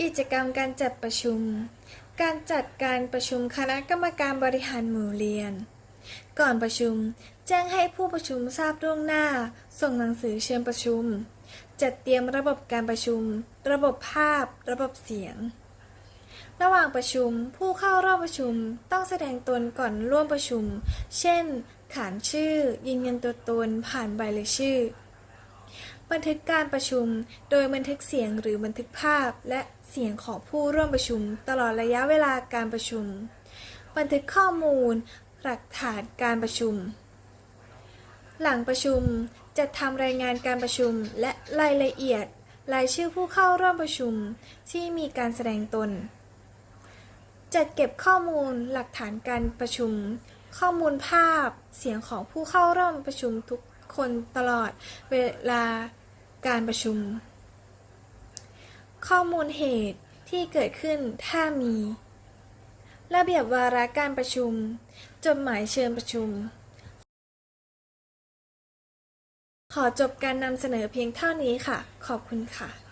กิจกรรมการจัดประชุม การจัดการประชุมคณะกรรมการบริหารหมู่เรียน ก่อนประชุม แจ้งให้ผู้ประชุมทราบล่วงหน้า ส่งหนังสือเชิญประชุม จัดเตรียมระบบการประชุม ระบบภาพ ระบบเสียง ระหว่างประชุม ผู้เข้าร่วมประชุมต้องแสดงตนก่อนร่วมประชุม เช่น ขานชื่อ ยืนยันตัวตนผ่านใบรายชื่อ บันทึกการประชุม โดยบันทึกเสียงหรือบันทึกภาพ และเสียงของผู้ร่วมประชุม ตลอดระยะเวลาการประชุม บันทึกข้อมูล หลักฐานการประชุม หลังประชุมจะทำรายงานการประชุมและรายละเอียด รายชื่อผู้เข้าร่วมประชุมที่มีการแสดงตน จัดเก็บข้อมูลหลักฐานการประชุม ข้อมูลภาพ เสียงของผู้เข้าร่วมประชุมทุก คนตลอดเวลาการประชุม ข้อมูลเหตุที่เกิดขึ้นถ้ามี ระเบียบวาระการประชุม จดหมายเชิญประชุม ขอจบการนำเสนอเพียงเท่านี้ค่ะ ขอบคุณค่ะ